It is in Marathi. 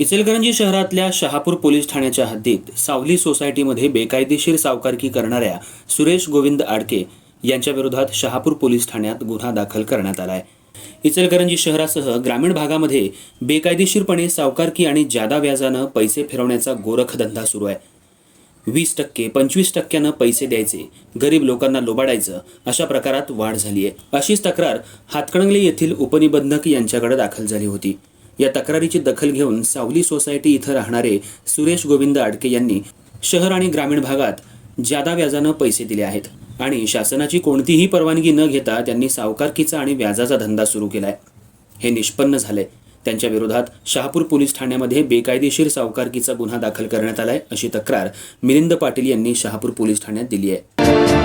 इचलकरंजी शहरातल्या शहापूर पोलीस ठाण्याच्या हद्दीत सावली सोसायटीमध्ये बेकायदेशीर सावकारकी करणाऱ्या सुरेश गोविंद आडके यांच्या विरोधात शहापूर पोलीस ठाण्यात गुन्हा दाखल करण्यात आलाय. इचलकरंजी शहरासह ग्रामीण भागामध्ये बेकायदेशीरपणे सावकारकी आणि जादा व्याजानं पैसे फिरवण्याचा गोरखधंदा सुरू आहे. वीस टक्के पंचवीस टक्क्यानं पैसे द्यायचे गरीब लोकांना लोबाडायचं अशा प्रकारात वाढ झाली आहे अशीच तक्रार हातकणंगले येथील उपनिबंधक यांच्याकडे दाखल झाली होती. या तक्रारीची दखल घेऊन सावली सोसायटी इथं राहणारे सुरेश गोविंद आडके यांनी शहर आणि ग्रामीण भागात जादा व्याजानं पैसे दिले आहेत. आणि शासनाची कोणतीही परवानगी न घेता त्यांनी सावकारकीचा आणि व्याजाचा धंदा सुरू केलाय. हे निष्पन्न झाले त्यांच्या विरोधात शहापूर पोलीस ठाण्यामध्ये बेकायदेशीर सावकारकीचा गुन्हा दाखल करण्यात आलाय अशी तक्रार मिलिंद पाटील यांनी शहापूर पोलीस ठाण्यात दिली आहे.